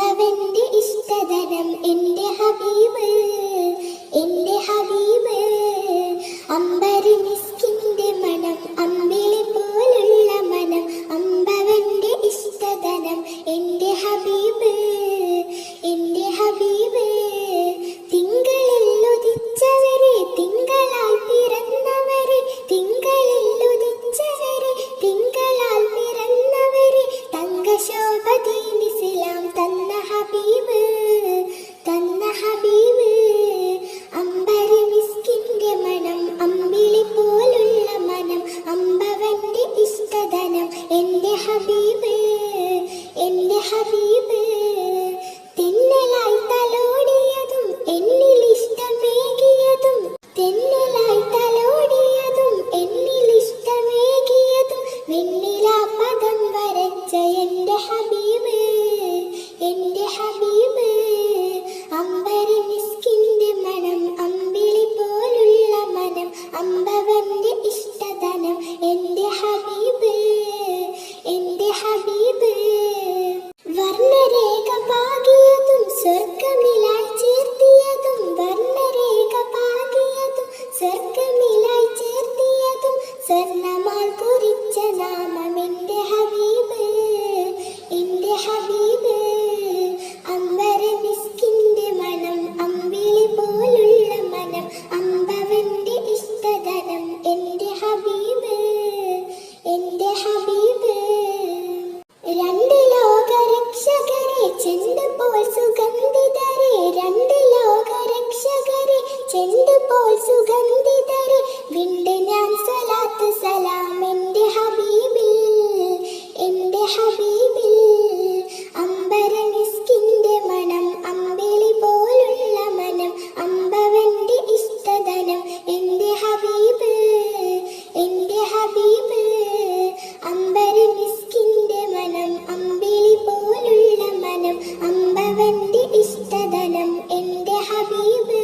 അവന്റെ ഇഷ്ടതരം എന്റെ ഹബീബ് എന്റെ ഹബീബ്. അമ്പരിനിസ് ഹബീബ് സ്വർണമാൽ കുറിച്ച നാമം സലാം എന്റെ ഹബീബിൽ എന്റെ ഹബീബിൽ. പോലുള്ള മനം എന്റെ എന്റെ മനം പോലുള്ള മനം ഇഷ്ടധനം എന്റെ ഹബീബ്